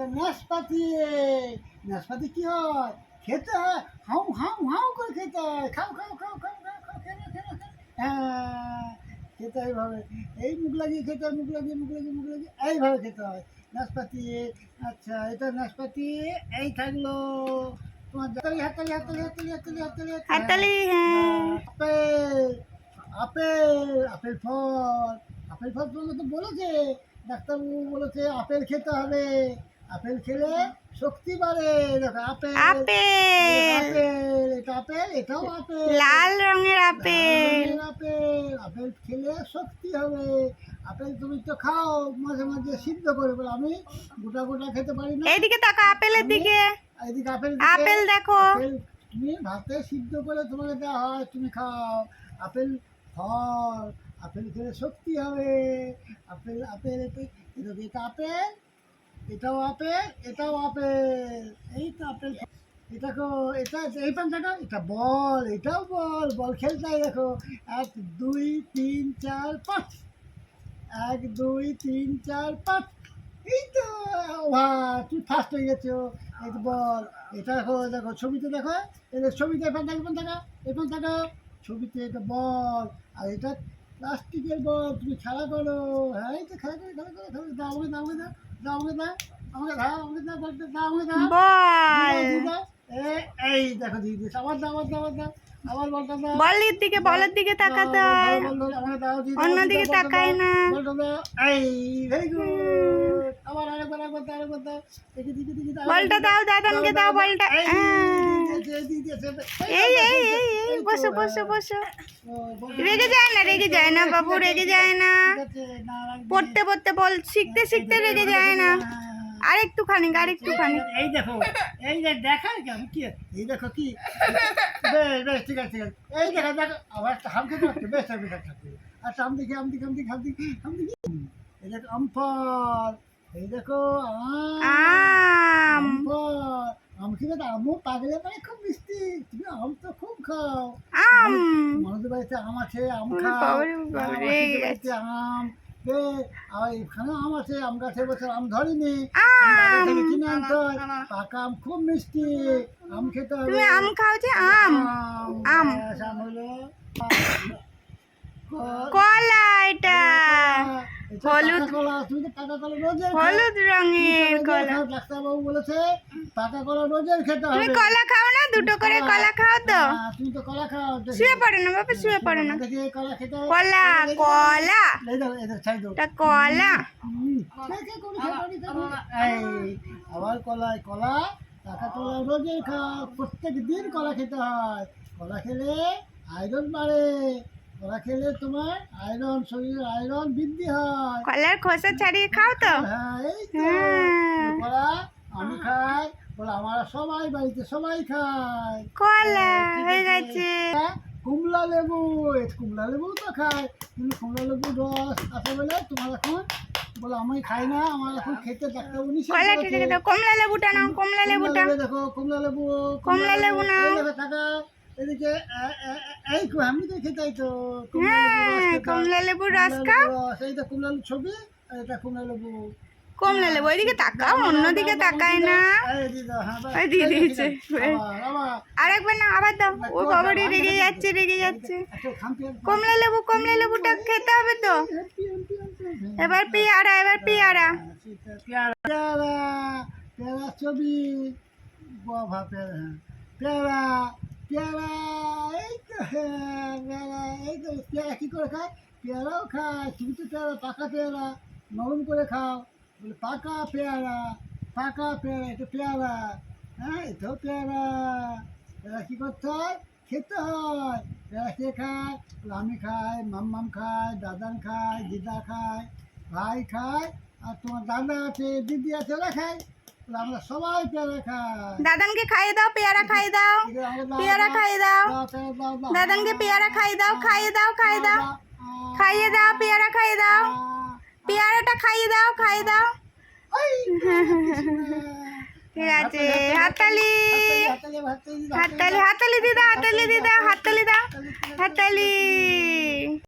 এটা নাশপাতি। নাশপাতি কি হয়? খেতে হয়? হাউ হাউ হাউ করে খেতে হয়। খাও খাও খাও খাও খাও খাও খেয়ে নাও। হ্যাঁ খেতে এইভাবে। এই মুখ লাগিয়ে খেতে হয় মুখ লাগিয়ে মুখ লাগিয়ে মুখ লাগিয়ে এইভাবে খেতে হয়। নাশপাতি আচ্ছা এটা নাশপাতি এই থাকল। তোমার হাততালি হাততালি হাততালি হাততালি হাততালি হাততালি। হাততালি হ্যাঁ। আপেল আপেল আপেল ফল। আপেল ফল তোমাকে তো বলেছে ডাক্তারবাবু বলেছে আপেল খেতে হবে। আপেল খেলে শক্তি বাড়ে। দেখো আপেল আপেল। আপেল এটা আপেল এটাও আপেল। লাল রঙের আপেল। আপেল। আপেল খেলে শক্তি হবে। আপেল তুমি তো খাও মাঝে মাঝে সিদ্ধ করে বলে আমি গোটা গোটা খেতে পারি না। এইদিকে তাকা আপেলের দিকে। এদিকে আপেল আপেল দেখো। তুমি ভাতে সিদ্ধ করে তোমাকে দেওয়া হয় তুমি খাও। আপেল ফল আপেল খেলে শক্তি হবে। আপেল আপেল এটা আপেল? এটাও আপেল এটাও আপেল। এই তো আপেল এটা কো এটা এই পানটাটা এটা বল, এটাও বল বল খেলতে দেখো। এক, দুই, তিন, চার, পাঁচ। এক, দুই, তিন, চার, পাঁচ। এই তো বাহ তুই ফার্স্ট হয়ে গেছো এই তো বল। এটা দেখো দেখো, ছবিতে দেখো, এই ছবিতে এখান থেকে এখান থেকে এখান থেকে ছবিতে এটা বল। আর এটা প্লাস্টিকের বল, তুমি খেলা করো। হ্যাঁ এই তো খেলা করো খেলা করো, খেলা দাও দাও দাও। বল এই দেখো দিয়েছে আবার দাও আবার দাও দাও বলের দিকে বলের দিকে তাকাতে হয়। অন্যদিকে তাকায় না। বলটা দাও দাদানকে দাও বলটা। এই। এই এই বসো বসো বসো। রেগে যায় না রেগে যায় না বাবু রেগে যায় না। পড়তে পড়তে বল শিখতে শিখতে রেগে যায় না। একটুখানি আর একটুখানি এই দেখো এই যে দেখার কেমন কি এই দেখো কি? বেশ বেশ ঠিক আছে ঠিক আছে। এই দেখো দেখো আবার একটা হাম খেতে পারছ বেশ বেশ বেশ আচ্ছা আম দেখি আম দেখি আম দেখি আম দেখি আম দেখি এই দেখো আম ফল এই দেখো আম। আম। আম ফল আম খেলে তো আমও পাগলে মানে খুব মিষ্টি। তুমি আম তো খুব খাও। আম। মানুষের বাড়িতে আম আছে আম খাও। আম। এখানে আম আছে আম গাছে বছর আম ধরিনি। কিনে আনতে হয়। পাকা আম খুব মিষ্টি। আম খেতে হবে। তুমি আম খাও যে আম। আম। আম। হলো কলা এটা। হলুদ। কলা তুমি কলা। রোজের। হলুদ রঙের কলা। ডাক্তারবাবু বলেছে পাকা কলা রোজের খেতে তুমি হবে। কলা খাও না? দুটো করে কলা খাও তো। হ্যাঁ, তুমি তো কলা খাও। শুয়ে পড়ে না বাবা শুয়ে পড়ে না। কলা খেতে কলা কলা। এটা কলা। আবার কলাই কলা। টাকা তোলা রোজই খাও। প্রত্যেক দিন কলা খেতে হয়। কলা খেলে আয়রন বাড়ে। কলা খেলে তোমার আয়রন শরীরের আয়রন বৃদ্ধি হয়। কলার খোসা ছাড়িয়ে খাও তো। হ্যাঁ এই তো। হ্যাঁ। কলা আমি খাই। বলে আমরা সবাই বাড়িতে সবাই খায় কলা হয়ে গেছে। হ্যাঁ, কুমলা লেবু কুমলা লেবু তো খায় কিন্তু কুমলা লেবুর রস আছে বলে তোমার এখন বলে আমি খাই না আমার এখন খেতে ডাক্তার উনি কলা ঠিক আছে কমলা লেবুটা নাও কমলা লেবুটা। দেখো কমলা লেবু কমলা লেবু না দেখো টাকা। এদিকে এ- এ- এ- এই আমি তো খেতাই তো কমলা লেবুর রস হ্যাঁ কমলা লেবুর খাও এই তো কমলা লেবুর ছবি এটা কমলা লেবু কমলা লেবু ওইদিকে তাকাও অন্যদিকে তাকায় না হ্যাঁ। ওই দিয়ে দিয়েছে। আরেকবার না আবার দাও ও বাবারে রেগে যাচ্ছে রেগে যাচ্ছে। কমলা লেবু কমলা লেবুটা খেতে হবে তো। এবার পেয়ারা এবার পেয়ারা পেয়ারা ছবি বাবা পেয়ারা হ্যাঁ। পেয়ারা পেয়ারা, এই তো হ্যাঁ পেয়ারা, এই তো, পেয়ারা কী করে খায়? পেয়ারাও খায়, তুমি তো পেয়ারা, পাকা পেয়ারা, নরম করে খাও। বলে, পাকা পেয়ারা পাকা পেয়ারা, এটা পেয়ারা। হ্যাঁ এটাও পেয়ারা। পেয়ারা কী করতে হয়? খেতে হয়। পেয়ারা কে খায়? আমি খাই, মাম্মাম খায়, দাদান খায়, দিদা খায়, ভাই খায়, আর তোমার দাদা আছে, দিদি আছে, ওরা খায়। খাই। দাদানকে খাইয়ে দাও পেয়ারা খাইয়ে দাও। পেয়ারা খাইয়ে দাও। দাদানকে পেয়ারা খাইয়ে দাও খাইয়ে দাও খাইয়ে দাও। খাইয়ে দাও পেয়ারা খাইয়ে দাও। পেয়ারাটা খাইয়ে দাও খাইয়ে দাও। ঠিক আছে হাততালি, হাততালি হাততালি। দিদা হাততালি দিদা হাততালি দাও হাততালি।